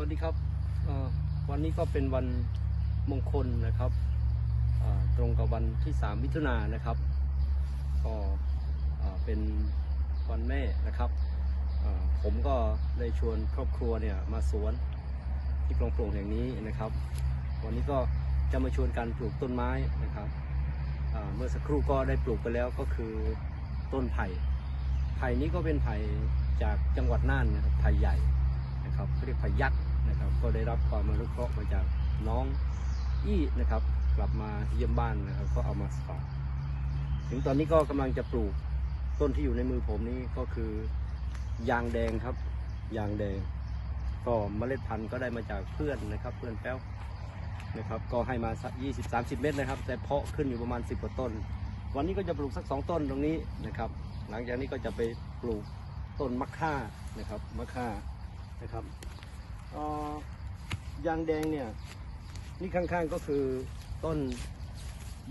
วัสดีครับวันนี้ก็เป็นวันมงคลนะครับตรงกับวันที่ 3 มิถุนายนนะครับ ก็เป็นวันแม่นะครับ ผมก็ได้ชวนครอบครัวเนี่ยมาสวนที่คลองโปร่งแห่งนี้นะครับ วันนี้ก็จะมาชวนกันปลูกต้นไม้นะครับเมื่อสักครู่ก็ได้ปลูกไปแล้วก็คือต้นไผ่ไผ่นี้ก็เป็นไผ่จากจังหวัดน่านนะครับไผ่ใหญ่ นะครับเขาเรียกพยักนะครับ ก็ได้รับความอนุเคราะห์มาจากน้องอี้นะครับ กลับมาเยี่ยมบ้านนะครับ ก็เอามาฝากถึงตอนนี้ก็กำลังจะปลูกต้นที่อยู่ในมือผมนี่ก็คือยางแดงครับ ยางแดง ก็เมล็ดพันธุ์ก็ได้มาจากเพื่อนนะครับ เพื่อนแป้วนะครับ ก็ให้มาสัก20 30เม็ดนะครับ แต่เพาะขึ้นอยู่ประมาณ10กว่าต้น วันนี้ก็จะปลูกสักสองต้นตรงนี้นะครับ หลังจากนี้ก็จะไปปลูกต้นมะข่านะครับมะข่า นะครับยางแดงเนี่ยนี่ข้างๆก็คือต้น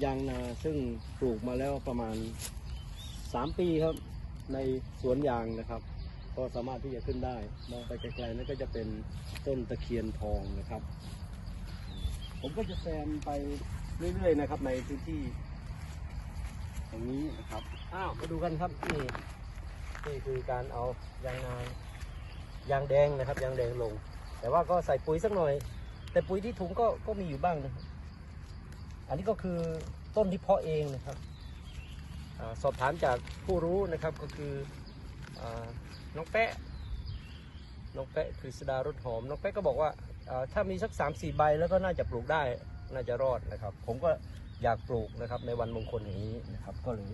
ยางนาซึ่งปลูกมาแล้วประมาณ 3 ปีครับ ในสวนยางนะครับ ก็สามารถที่จะขึ้นได้ มองไปไกลๆนั่นก็จะเป็นต้นตะเคียนทองนะครับ ผมก็จะแซมไปเรื่อยๆนะครับในพื้นที่ตรงนี้นะครับ อ้าวมาดูกันครับนี่นี่คือการเอายางนา ยางแดงนะครับยางแดงลง แต่ว่าก็ใส่ปุ๋ยสักหน่อย แต่ปุ๋ยที่ถุงก็ก็มีอยู่บ้างนะครับอันนี้ก็คือต้นที่เพาะเองนะครับอสอบถามจากผู้รู้นะครับก็คืออน้องแปะน้องแปะกฤษดารถหอมน้องแปะก็บอกว่าถ้ามีสักสามสี่ใบแล้วก็น่าจะปลูกได้น่าจะรอดนะครับ ผมก็อยากปลูกนะครับในวันมงคลอย่างนี้นะครับ ก็เลย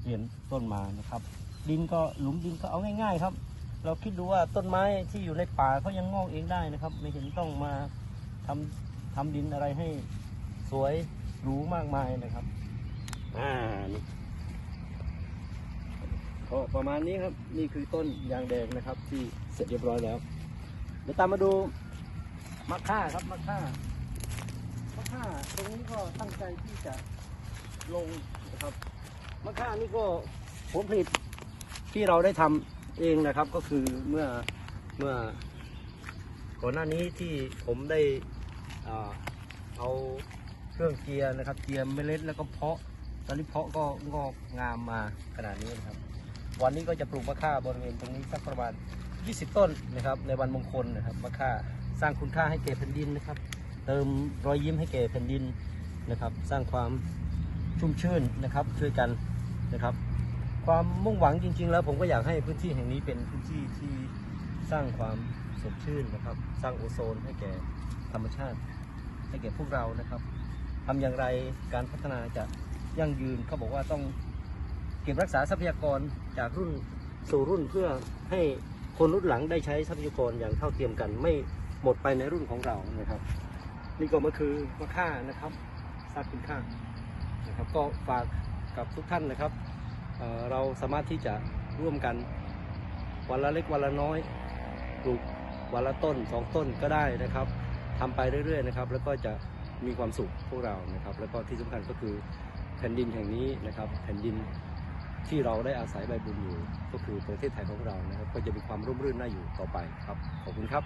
เปลี่ยนต้นมานะครับ ดินก็หลุมดินก็เอาง่าย ๆ ครับ เราคิดดูว่าต้นไม้ที่อยู่ในป่าเขายังงอกเองได้นะครับ ไม่เห็นต้องมาทำทำดินอะไรให้สวยหรูมากมายนะครับ อ่านี่ก็ประมาณนี้ครับ นี่คือต้นยางแดงนะครับ ที่เสร็จเรียบร้อยแล้ว เดี๋ยวตามมาดูมะค่าครับมะค่ามะค่าตรงนี้ก็ตั้งใจที่จะลงนะครับมะค่านี่ก็ผลผลิตที่เราได้ทำ เองนะครับก็คือเมื่อเมื่อก่อนหน้านี้ที่ผมได้เอาเครื่องเจียร์นะครับเจียร์เมล็ดแล้วก็เพาะ ตอนนี้เพาะก็งอกงามมาขนาดนี้นะครับ วันนี้ก็จะปลูกมะข่าบริเวณตรงนี้สักประมาณ 20 ต้นนะครับ ในวันมงคลนะครับมะข่าสร้างคุณค่าให้แก่แผ่นดินนะครับ เติมรอยยิ้มให้แก่แผ่นดินนะครับ สร้างความชุ่มชื่นนะครับช่วยกันนะครับ ความมุ่งหวังจริง ๆ แล้วผมก็อยากให้พื้นที่แห่งนี้เป็นพื้นที่ที่สร้างความสดชื่นนะครับ สร้างโอโซนให้แก่ธรรมชาติ ให้แก่พวกเรานะครับทำอย่างไรการพัฒนาจะยั่งยืนเขาบอกว่าต้องเก็บรักษาทรัพยากรจากรุ่นสู่รุ่นเพื่อให้คนรุ่นหลังได้ใช้ทรัพยากรอย่างเท่าเทียมกันไม่หมดไปในรุ่นของเรานะครับ นี่ก็มาคือมะค่านะครับสร้างคุณค่านะครับ ก็ฝากกับทุกท่านนะครับ เราสามารถที่จะร่วมกันวันละเล็กวันละน้อยปลูกวันละต้นสองต้นก็ได้นะครับทำไปเรื่อยๆนะครับ แล้วก็จะมีความสุขพวกเรานะครับ แล้วก็ที่สำคัญก็คือแผ่นดินแห่งนี้นะครับ แผ่นดินที่เราได้อาศัยใบบุญอยู่ ก็คือประเทศไทยของเรานะครับ ก็จะมีความร่มรื่นน่าอยู่ต่อไปครับ ขอบคุณครับ